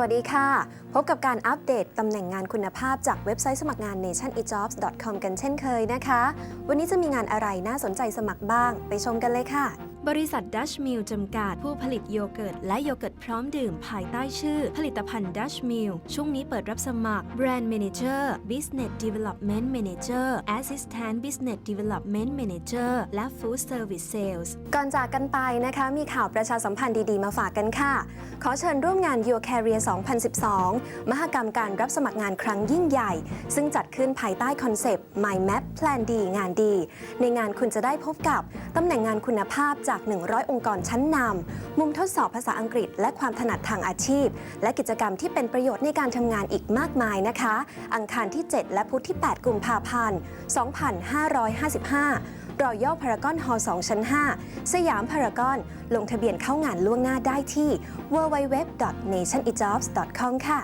วัสดีค่ะ พบกับการอัปเดตตำแหน่งงานคุณภาพจากเว็บไซต์สมัครงาน nationejobs.com กันเช่นเคยนะคะ วันนี้จะมีงานอะไรน่าสนใจสมัครบ้าง ไปชมกันเลยค่ะ บริษัทดัชมิลจำกัดผู้ผลิตโยเกิร์ตและโยเกิร์ตพร้อมดื่มภายใต้ชื่อ ผลิตภัณฑ์ดัชมิลช่วงนี้เปิดรับสมัคร Brand Manager Business Development Manager Assistant Business Development Manager และ Food Service Sales ก่อนจากกันไปนะคะมีข่าวประชาสัมพันธ์ดี ๆ มาฝากกันค่ะ ขอเชิญร่วมงาน Your Career 2012 มหกรรมการรับสมัครงานครั้งยิ่งใหญ่ ซึ่งจัดขึ้นภายใต้คอนเซปต์ My Map Plan ดีงานดี ในงานคุณจะได้พบกับตำแหน่งงานคุณภาพจาก 100 องค์กรชั้นนำมุมทดสอบภาษาอังกฤษ และความถนัดทางอาชีพ และกิจกรรมที่เป็นประโยชน์ในการทำงานอีกมากมายนะคะ อังคารที่ 7 และพุธที่ 8 กุมภาพันธ์ 2555รอยัลพารากอนฮอลล์2ชั้น 5 สยามพารากอน ลงทะเบียนเข้างานล่วงหน้าได้ที่ www.nationejobs.com ค่ะ